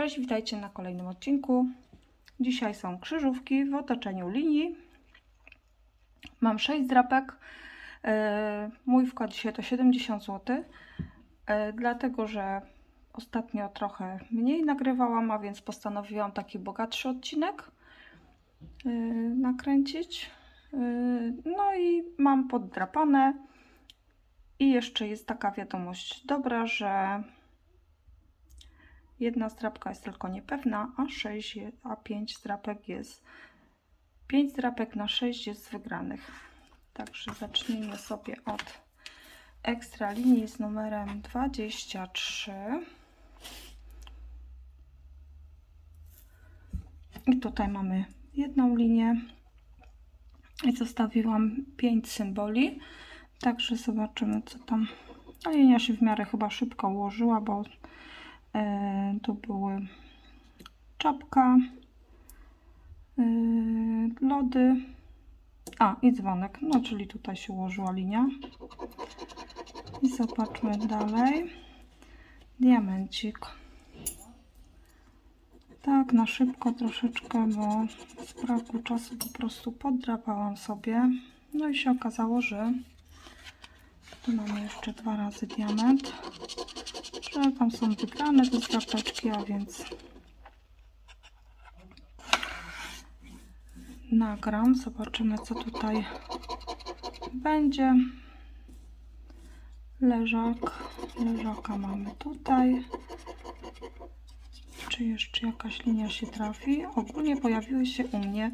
Cześć, witajcie na kolejnym odcinku. Dzisiaj są krzyżówki w otoczeniu linii. Mam 6 drapek. E, Mój wkład dzisiaj to 70 zł. E, Dlatego, że ostatnio trochę mniej nagrywałam, a więc postanowiłam taki bogatszy odcinek e, nakręcić. No i mam poddrapane. I jeszcze jest taka wiadomość dobra, że jedna zdrapka jest tylko niepewna, a 6, je- a 5 zdrapek jest 5 zdrapek na 6 jest wygranych. Także zacznijmy sobie od ekstra linii z numerem 23. I tutaj mamy jedną linię i zostawiłam 5 symboli. Także zobaczymy co tam. A linia się w miarę chyba szybko ułożyła, bo to były czapka, e, lody, a i dzwonek, no czyli tutaj się ułożyła linia. I zobaczmy dalej. Diamencik. Tak, na szybko troszeczkę, bo z braku czasu po prostu poddrapałam sobie. No i się okazało, że tu mamy jeszcze dwa razy diament. Że tam są wygrane te drapeczki, a więc nagram. Zobaczymy, co tutaj będzie. Leżak. Leżaka mamy tutaj. Czy jeszcze jakaś linia się trafi? Ogólnie pojawiły się u mnie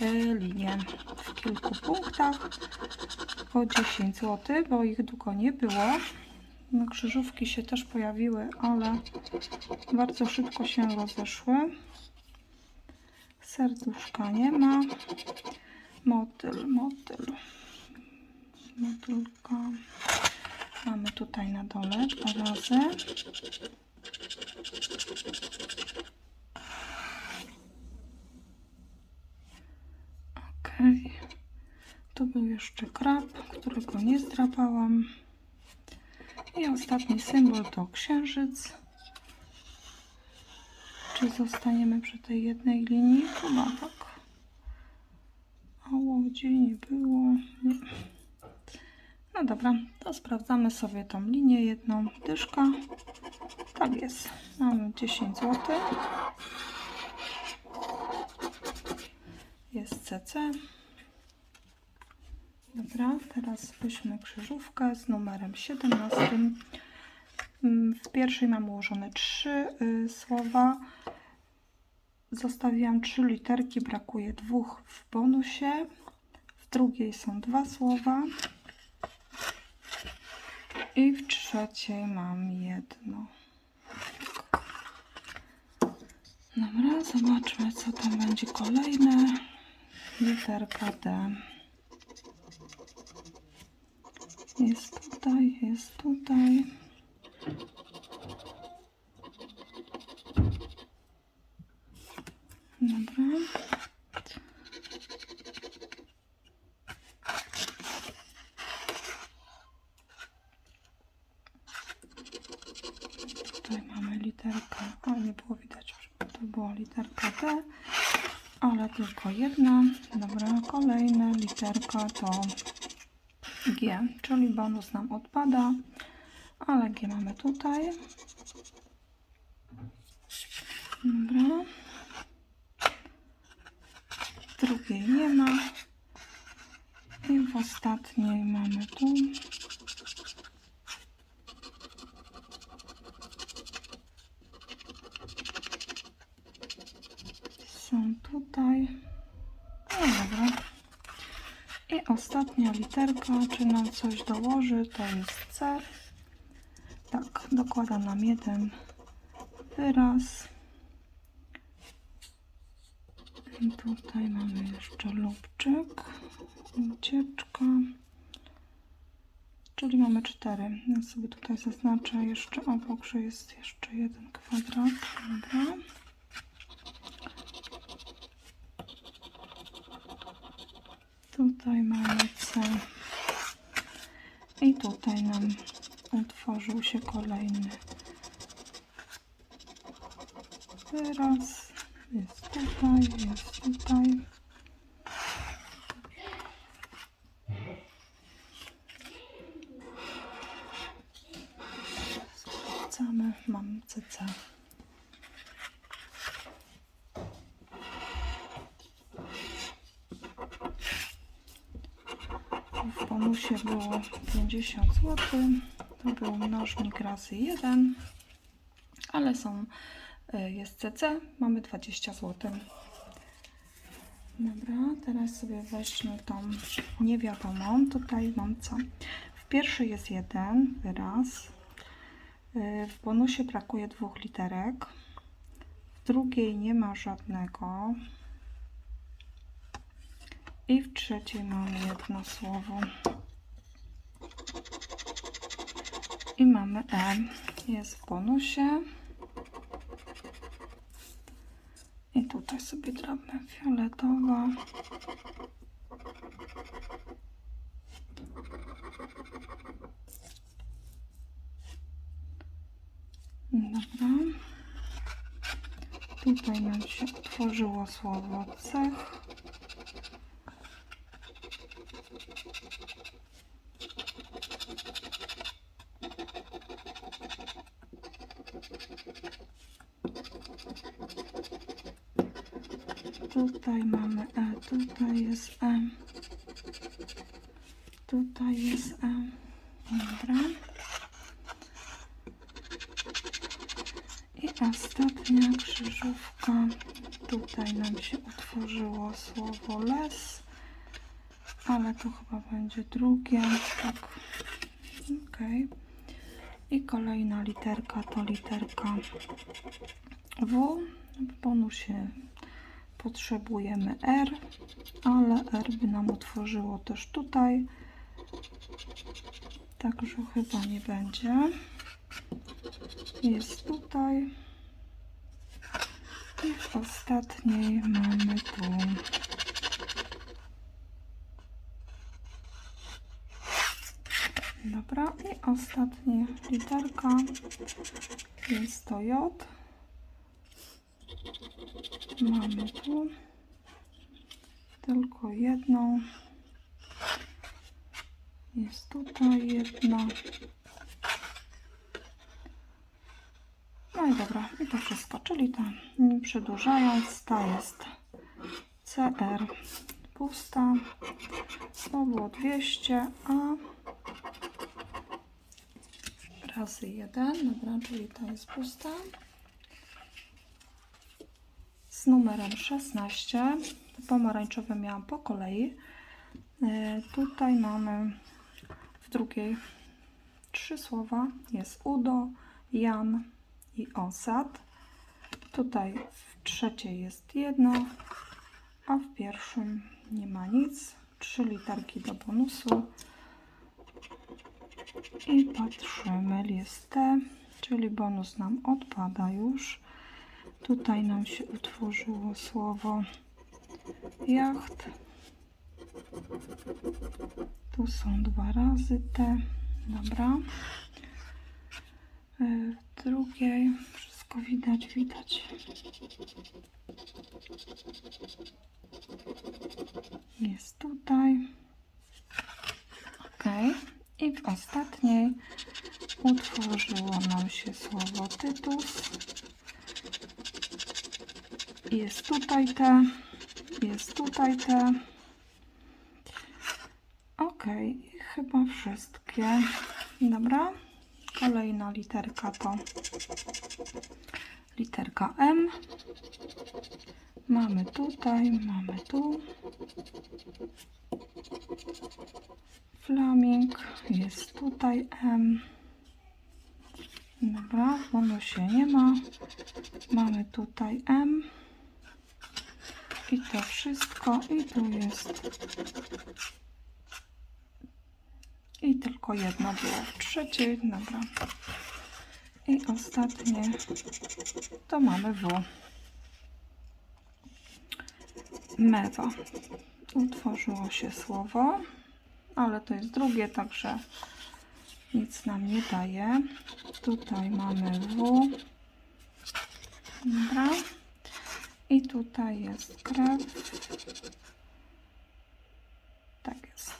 e, linie w kilku punktach po 10 zł, bo ich długo nie było. No, krzyżówki się też pojawiły, ale bardzo szybko się rozeszły. Serduszka nie ma. Motyl, motyl. Motylka. Mamy tutaj na dole dwa razy. Okej. Tu był jeszcze krab, którego nie zdrapałam. I ostatni symbol to księżyc. Czy zostaniemy przy tej jednej linii? Chyba tak. A łodzi nie było. Nie. No dobra, to sprawdzamy sobie tą linię jedną. Dyszka. Tak jest. Mamy 10 zł. Jest CC. Dobra, teraz weźmy krzyżówkę z numerem 17. Mm, W pierwszej mam ułożone trzy y, słowa. Zostawiłam trzy literki, brakuje dwóch w bonusie. W drugiej są dwa słowa. I w trzeciej mam jedno. Dobra, zobaczmy co tam będzie kolejne. Literka D. Jest tutaj, jest tutaj. Dobra. Tutaj mamy literkę, o nie było widać, żeby to była literka D, ale tylko jedna. Dobra, kolejna literka to G, czyli bonus nam odpada, ale G mamy tutaj. Dobra. Drugiej nie ma. I w ostatniej mamy tu. Są tutaj. No dobra. I ostatnia literka, czy nam coś dołoży, to jest C. Tak, dokłada nam jeden wyraz. I tutaj mamy jeszcze lubczyk, ucieczka. Czyli mamy cztery. Ja sobie tutaj zaznaczę jeszcze obok, że jest jeszcze jeden kwadrat. Dobra. Tutaj mamy C. I tutaj nam utworzył się kolejny wyraz. Jest tutaj, jest tutaj. Sprawdzamy, mam CC. Bonusie było 50 zł. To był mnożnik razy 1, ale są, y, jest CC, mamy 20 zł. Dobra, teraz sobie weźmy tą niewiadomą. Tutaj mam co? W pierwszej jest jeden wyraz. Y, W bonusie brakuje dwóch literek. W drugiej nie ma żadnego. I w trzeciej mam jedno słowo. I mamy E. Jest w bonusie. I tutaj sobie drobne fioletowa. Dobra. Tutaj nam się otworzyło słowo cech. Tutaj mamy E, tutaj jest E. Tutaj jest E. Dobra. I ostatnia krzyżówka. Tutaj nam się utworzyło słowo les, ale to chyba będzie drugie. Tak. Ok. I kolejna literka to literka W. W bonusie potrzebujemy R, ale R by nam utworzyło też tutaj. Także chyba nie będzie. Jest tutaj. I w ostatniej mamy tu. Dobra, i ostatnia literka jest to J. Mamy tu tylko jedną. Jest tutaj jedna. No i dobra, i to wszystko, czyli ta nie przedłużając, ta jest CR pusta, słowo 200, a razy 1, dobra, czyli ta jest pusta z numerem 16. Te pomarańczowe miałam po kolei. E, tutaj mamy w drugiej trzy słowa. Jest Udo, Jan i Osad. Tutaj w trzeciej jest jedno, a w pierwszym nie ma nic. Trzy literki do bonusu. I patrzymy, jest T, czyli bonus nam odpada już. Tutaj nam się utworzyło słowo jacht. Tu są dwa razy T. Dobra. E, W drugiej wszystko widać, widać. Jest tutaj. Ok. I w ostatniej utworzyło nam się słowo tytus. Jest tutaj te, jest tutaj te. Ok, chyba wszystkie. Dobra. Kolejna literka to literka M. Mamy tutaj, mamy tu. Flaming jest tutaj M. Dobra, w bonusie nie ma. Mamy tutaj M. I to wszystko. I tu jest. I tylko jedno było w trzeciej. Dobra. I ostatnie to mamy W. Mewa. Utworzyło się słowo, ale to jest drugie, także nic nam nie daje. Tutaj mamy W. Dobra. I tutaj jest krew. Tak jest.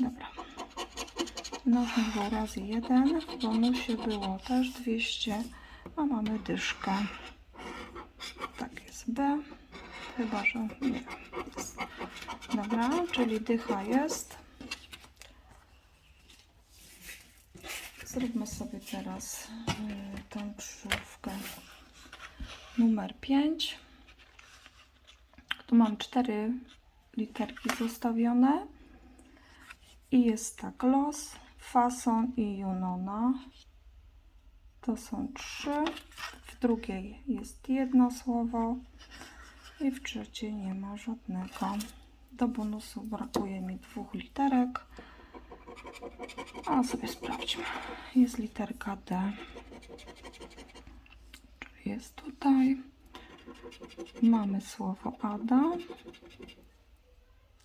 Dobra. Mnożnik był razy 1. W bonusie było też 200. A mamy dyszkę. Tak jest. B. Chyba, że nie. Jest. Dobra, czyli dycha jest. Zróbmy sobie teraz y, tą krzyżówkę numer 5. Tu mam cztery literki zostawione. I jest tak los, fason i junona. To są trzy. W drugiej jest jedno słowo. I w trzeciej nie ma żadnego. Do bonusu brakuje mi dwóch literek. A sobie sprawdźmy. Jest literka D. Czyli jest tutaj. Mamy słowo Ada.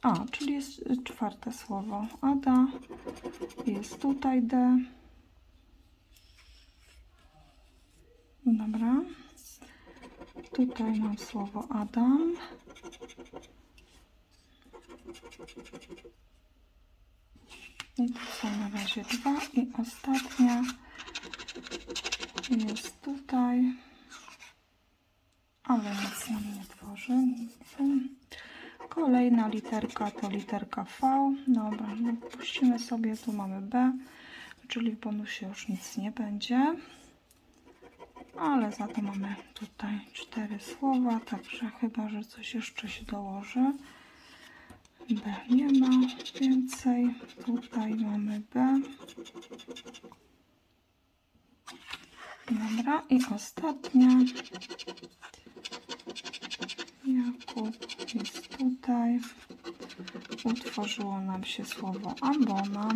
A, czyli jest y, czwarte słowo Ada. Jest tutaj D. Dobra. Tutaj mam słowo Adam. I to są na razie dwa. I ostatnia jest tutaj. Ale nic nam nie tworzy. Kolejna literka to literka V. Dobra, no puścimy sobie. Tu mamy B, czyli w bonusie już nic nie będzie. Ale za to mamy tutaj cztery słowa, także chyba, że coś jeszcze się dołoży. B nie ma więcej. Tutaj mamy B. Dobra, i ostatnia. Jakub jest tutaj. Utworzyło nam się słowo abona.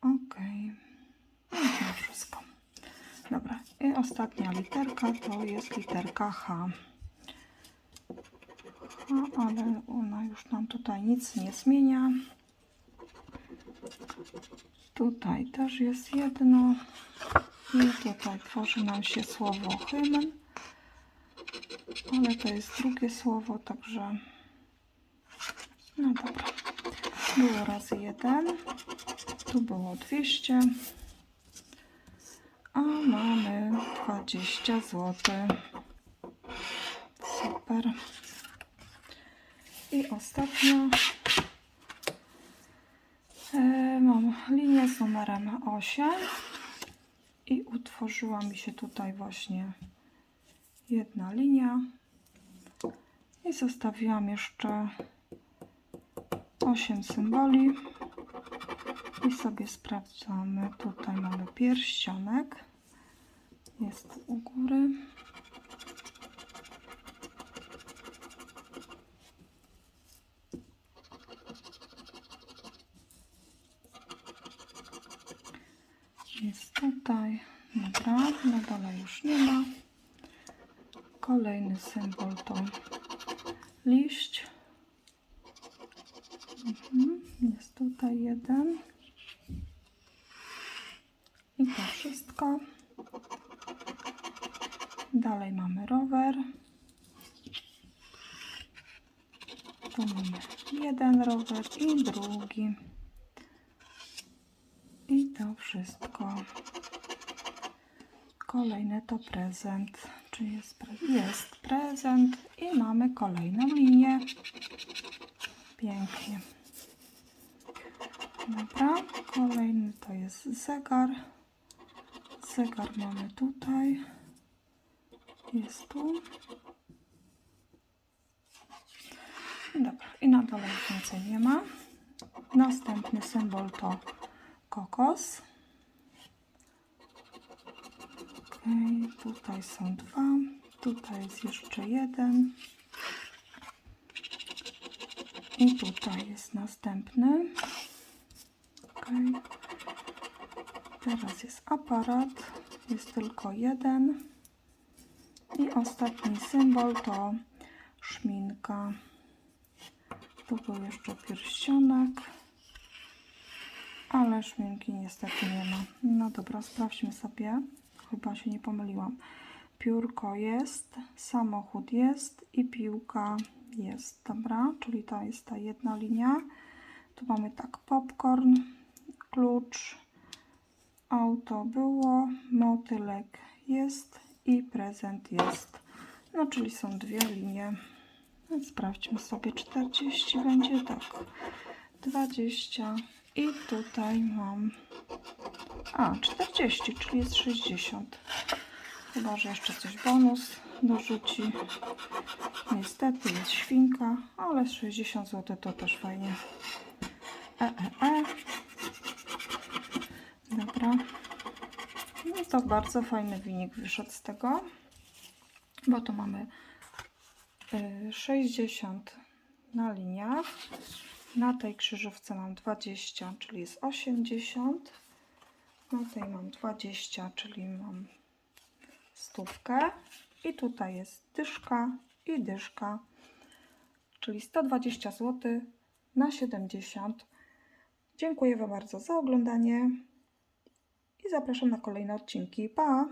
Ok. No wszystko. Dobra, i ostatnia literka to jest literka H. H, ale ona już nam tutaj nic nie zmienia. Tutaj też jest jedno. I tutaj tworzy nam się słowo hymn. Ale to jest drugie słowo, także... No dobra. Było razy jeden. Tu było 200. A mamy 20 zł. Super. I ostatnio e, mam linię z numerem 8 i utworzyła mi się tutaj właśnie jedna linia. I zostawiłam jeszcze 8 symboli. I sobie sprawdzamy. Tutaj mamy pierścionek. Jest u góry jest tutaj dobra, na dole już nie ma kolejny symbol to liść mhm. jest tutaj jeden i to wszystko dalej mamy rower tu mamy jeden rower i drugi i to wszystko. Kolejny to prezent. Czy jest, pre jest prezent i mamy kolejną linię. Pięknie. Dobra, kolejny to jest zegar. Zegar mamy tutaj. Jest tu. Dobra, i na dole więcej nie ma. Następny symbol to kokos. Okej, tutaj są dwa. Tutaj jest jeszcze jeden. I tutaj jest następny. Okej. Teraz jest aparat. Jest tylko jeden. I ostatni symbol to szminka. Tu był jeszcze pierścionek. Ale szminki niestety nie ma. No dobra, sprawdźmy sobie. Chyba się nie pomyliłam. Piórko jest, samochód jest i piłka jest, dobra? Czyli to jest ta jedna linia. Tu mamy tak popcorn, klucz, auto było, motylek jest i prezent jest. No, czyli są dwie linie. Sprawdźmy sobie, 40 będzie tak, 20 i tutaj mam, a 40, czyli jest 60. Chyba, że jeszcze coś bonus dorzuci. Niestety jest świnka, ale 60 zł to też fajnie. E, e, e. Dobra. No to bardzo fajny wynik wyszedł z tego, bo tu mamy y, 60 na liniach. Na tej krzyżówce mam 20, czyli jest 80. Na tej mam 20, czyli mam stówkę. I tutaj jest dyszka i dyszka, czyli 120 zł na 70. Dziękuję Wam bardzo za oglądanie i zapraszam na kolejne odcinki. Pa!